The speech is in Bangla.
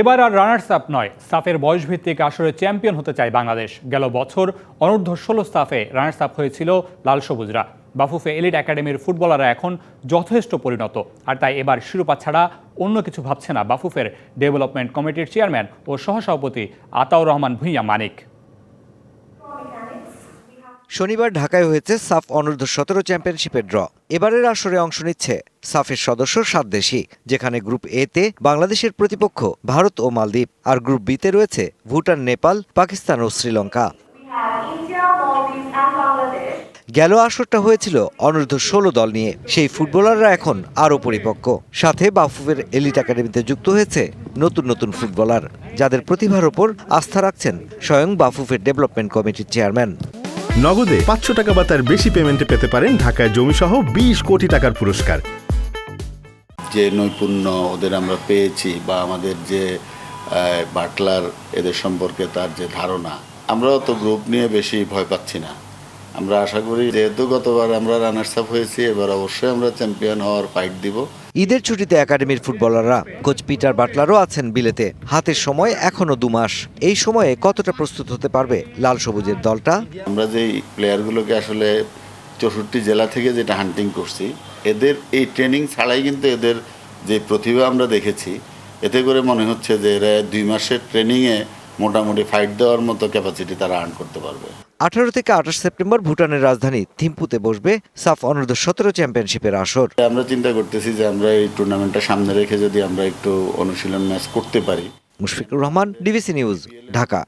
এবার আর রানার্স আপ নয়। সাফের বয়সভিত্তিক আসরে চ্যাম্পিয়ন হতে চায় বাংলাদেশ। গেল বছর অনূর্ধ্ব ষোলো সাফে রানার্স আপ হয়েছিল লাল সবুজরা। বাফুফে এলিট একাডেমির ফুটবলাররা এখন যথেষ্ট পরিণত। আর তাই এবার শিরোপা ছাড়া অন্য কিছু ভাবছে না বাফুফের ডেভেলপমেন্ট কমিটির চেয়ারম্যান ও সহসভাপতি আতাউর রহমান ভূঁইয়া মানিক। শনিবার ঢাকায় হয়েছে সাফ অনূর্ধ্ব সতেরো চ্যাম্পিয়নশিপের ড্র। এবারের আসরে অংশ নিচ্ছে সাফের সদস্য সাত দেশই, যেখানে গ্রুপ এ তে বাংলাদেশের প্রতিপক্ষ ভারত ও মালদ্বীপ, আর গ্রুপ বি তে রয়েছে ভুটান, নেপাল, পাকিস্তান ও শ্রীলঙ্কা. গেল আসরটা হয়েছিল অনূর্ধ্ব ষোলো দল নিয়ে, সেই ফুটবলাররা এখন আরও পরিপক্ক। সাথে বাফুফের এলিট একাডেমিতে যুক্ত হয়েছে নতুন নতুন ফুটবলার, যাদের প্রতিভার ওপর আস্থা রাখছেন স্বয়ং বাফুফের ডেভেলপমেন্ট কমিটির চেয়ারম্যান। নগদে পাঁচশো টাকা বা তার বেশি পেমেন্টে পেতে পারেন ঢাকায় জমিসহ বিশ কোটি টাকার পুরস্কার। যে নৈপুণ্য ওদের আমরা পেয়েছি বা আমাদের যে বাটলার এদের সম্পর্কে তার যে ধারণা, আমরাও তো গ্রুপ নিয়ে বেশি ভয় পাচ্ছি না। আমরা আশা করি যেহেতু গতবার আমরা রানার্স আপ হয়েছি এবার অবশ্যই আমরা চ্যাম্পিয়ন হওয়ার ফাইট দিব। ঈদের ছুটিতে একাডেমির ফুটবলাররা কোচ পিটার বাটলারও আছেন বিলেতে। হাতের সময় এখনও দু মাস। এই সময়ে কতটা প্রস্তুত হতে পারবে লাল সবুজের দলটা? আমরা যেই প্লেয়ারগুলোকে আসলে চৌষট্টি জেলা থেকে যেটা হান্টিং করছি এদের এই ট্রেনিং ছাড়াই কিন্তু এদের যে প্রতিভা আমরা দেখেছি এতে করে মনে হচ্ছে যে এরা দুই মাসের ট্রেনিংয়ে মোটামুটি ফাইট দেওয়ার মতো ক্যাপাসিটি তারা আর্ন করতে পারবে। আঠারো থেকে আঠাশ সেপ্টেম্বর ভুটানের রাজধানী থিম্পুতে বসবে সাফ অনূর্ধ্ব সতেরো চ্যাম্পিয়নশিপের আসর। আমরা চিন্তা করতেছি যে আমরা এই টুর্নামেন্টটা সামনে রেখে যদি আমরা একটু অনুশীলন ম্যাচ করতে পারি। Mushfiqur Rahman DBC news Dhaka.